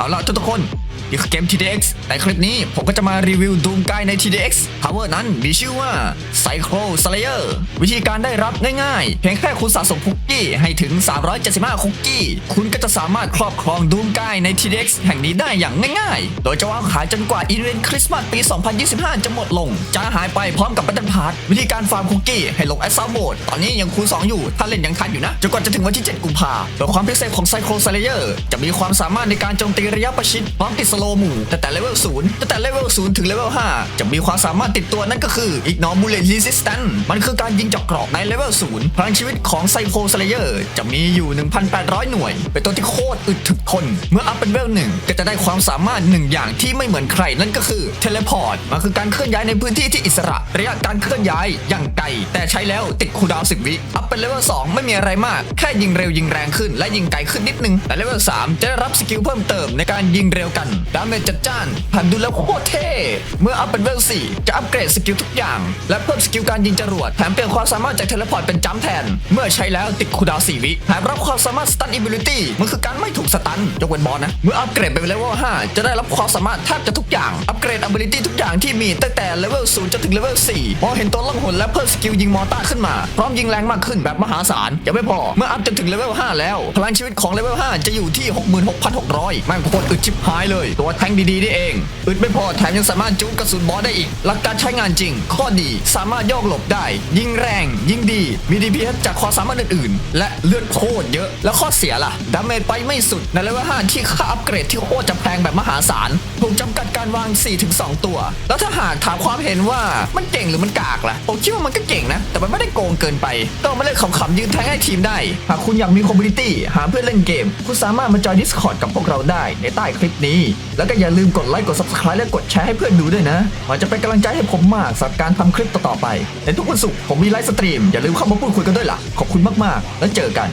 เอาละทุกคนนี่คือเกม TDX ในคลิปนี้ผมก็จะมารีวิวดูมกายใน TDX Power นั้นมีชื่อว่า Cyclo Slayer วิธีการได้รับง่ายๆ เพียงแค่คุณสะสมคุกกี้ให้ถึง 375 คุกกี้ คุณก็จะสามารถครอบครองดูมกายใน TDX แห่งนี้ได้อย่างง่ายๆ โดยจะวางขายจนกว่าอีเวนต์คริสต์มาสปี 2025 จะหมดลง จะหายไปพร้อมกับบัตเทิลพาร์วิธีการฟาร์มคุกกี้ให้ลงแอสซาโหมดตอนนี้ยังคูณ2อยู่ ถ้าเล่นยังทันอยู่นะจนกว่าจะถึงวันที่ 7 กุมภาโดยความพิเศษของ Cyclo Slayer จะมีความสามารถในการโจมตีระยะประชิดพร้อมติดสโลหมู่แต่แต่เลเวล0แต่แต่เลเวล0ถึงเลเวล5จะมีความสามารถติดตัวนั่นก็คือ Ignore Bullet Resistance มันคือการยิงจาะเกรอบในเลเวล0พลังชีวิตของ Cyclo Slayer จะมีอยู่ 1,800 หน่วย เป็นตัวที่โคตรอึดถึกทน เมื่ออัพเป็นเวลหนึ่งก็จะได้ความสามารถหนึ่งอย่างที่ไม่เหมือนใครนั่นก็คือเทเลพอร์ตมันคือการเคลื่อนย้ายในพื้นที่ที่อิสระ ระยะการเคลื่อนย้ายอย่างไกลแต่ใช้แล้วติดคูดาวน์10วิอัพเป็นเลเวล2ไม่มีอะไรมากแค่ยิงเร็วยิงแรงขึ้น และยิงไกลขึ้นนิดนึงแต่เลเวล3จะได้รับสกิลเพิ่มเติมในการยิงเร็วกัน ดาเมจจัดจ้านผ่านดูแล้วโคตรเท่ เมื่ออัพเป็นเวล4จะอัปเกรดสกิลทุกอย่าง และเพิ่มสกิลการยิงจรวด แถมเปลี่ยนความสามารถจากเทเลพอร์ตเป็นจัมแทน เมื่อใช้แล้วติดคูดาวน์4วิแถมรับความสามารถสตันอิบิลิตี้มันคือการไม่ถูกสตันยกเว้นบอสนะ เมื่ออัปเกรดเป็นเลเวล5จะได้รับความสามารถแทบจะทุกอย่าง อัปเกรด ability ทุกอย่างที่มีตั้งแต่เลเวล0จนถึงเลเวล4มอเห็นตัวล่องหนและเพิ่มสกิลยิงมอต้าขึ้นมา พร้อมยิงแรงมากขึ้นแบบมหาศาลยังไม่พอเมื่ออัพจนถึงเลเวล5แล้ว พลังชีวิตของเลเวล5จะอยู่ที่ 66,600ม่งโคตรอึดชิบหายเลย ตัวแทงดีๆนี่เอง อึดไม่พอแถมยังสามารถจุกกระสุนบอสได้อีก หลักการใช้งานจริง ข้อดีสามารถยอกหลบได้ ยิงแรง ยิงดี มี DPS จากความสามารถอื่นๆ และเลือดโคตรเยอะ แล้วข้อเสียล่ะ ดาเมจไปไม่สุดในเลเวล5ที่ค่าอัปเกรดที่โคตรจะแพงแบบมหาศาล ถูกจำกัดการวาง 4-2 ตัว แล้วถ้าหากถามความเห็นว่ามันเก่งหรือมันกากล่ะผมคิดว่ามันก็เก่งนะ แต่มันไม่ได้โกงเกินไป ต้องมาเล่นขำๆยืนแทงให้ทีมได้ หากคุณอยากมีคอมมูนิตี้หาเพื่อนเล่นเกม คุณสามารถมาจอย Discord กับพวกเราได้ในใต้คลิปนี้ แล้วก็อย่าลืมกดไลค์กด Subscribe และกดแชร์ให้เพื่อนดูด้วยนะ มันจะเป็นกำลังใจให้ผมมากสำหรับการทำคลิปต่อๆไป ในทุกวันศุกร์ผมมีไลฟ์สตรีมอย่าลืมเข้ามาพูดคุยกันด้วยล่ะขอบคุณมากๆ แล้วเจอกัน